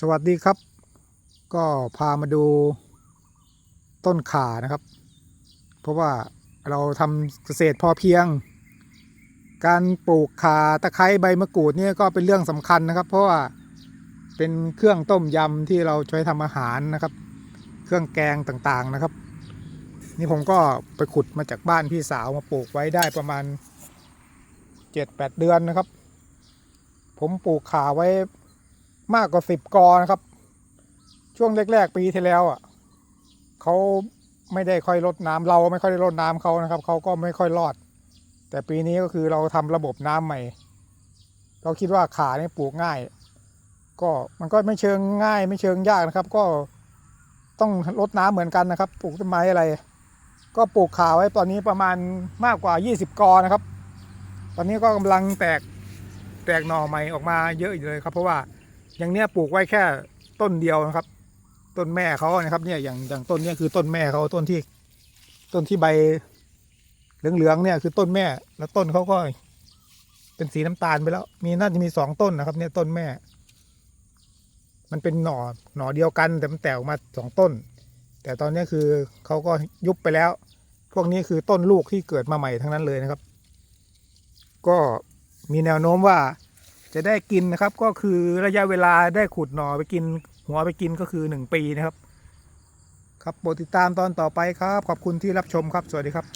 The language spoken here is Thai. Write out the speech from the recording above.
สวัสดีครับ ก็พามาดูต้นข่านะครับ เพราะว่าเราทำเกษตรพอเพียง การปลูกข่าตะไคร้ใบมะกรูดเนี่ยก็เป็นเรื่องสำคัญนะครับ เพราะว่าเป็นเครื่องต้มยำที่เราใช้ทำอาหารนะครับ เครื่องแกงต่างๆนะครับ นี่ผมก็ไปขุดมาจากบ้านพี่สาวมาปลูกไว้ได้ประมาณเจ็ดแปดเดือนนะครับ ผมปลูกข่าไว้ มากกว่าสิบกอนะครับ ช่วงแรกๆปีที่แล้วอะเขาไม่ได้ค่อยรดน้ำเราไม่ค่อยได้รดน้ำเขานะครับเขาก็ไม่ค่อยรอด แต่ปีนี้ก็คือเราทำระบบน้ำใหม่ เราคิดว่าขาเนี่ยปลูกง่าย ก็มันก็ไม่เชิงง่าย ไม่เชิงยากนะครับ ก็ต้องรดน้ำเหมือนกันนะครับ ปลูกต้นไม้อะไร ก็ปลูกขาไว้ตอนนี้ประมาณมากกว่า 20 กอนะครับ ตอนนี้ก็กำลังแตกแตกหน่อใหม่ออกมาเยอะอยู่เลยครับ เพราะว่า อย่างเนี้ยปลูกไว้แค่ต้นเดียวนะครับ ต้นแม่เขานะครับ เนี่ยอย่างอย่างต้นเนี้ยคือต้นแม่เขาต้นที่ ต้นที่ใบเหลืองๆเนี่ยคือต้นแม่ แล้วต้นเขาก็เป็นสีน้ำตาลไปแล้ว มีน่าจะมีสองต้นนะครับ เนี่ยต้นแม่ มันเป็นหน่อหน่อเดียวกันแต่มันแตกออกมาสองต้น แต่ตอนนี้คือเขาก็ยุบไปแล้ว พวกนี้คือต้นลูกที่เกิดมาใหม่ทั้งนั้นเลยนะครับ ก็มีแนวโน้มว่า จะได้กินนะครับก็คือระยะเวลาได้ขุดหน่อไปกิน หัวไปกินก็คือ 1 ปีนะครับ ครับโปรดติดตามตอนต่อไปครับ ขอบคุณที่รับชมครับ สวัสดีครับ